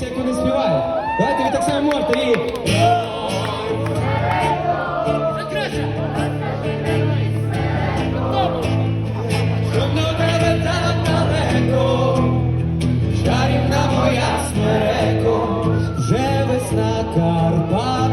дивіться, як вони співають. Давайте ви так само можете і... Чарівна моя смереко, вже весна Карпат.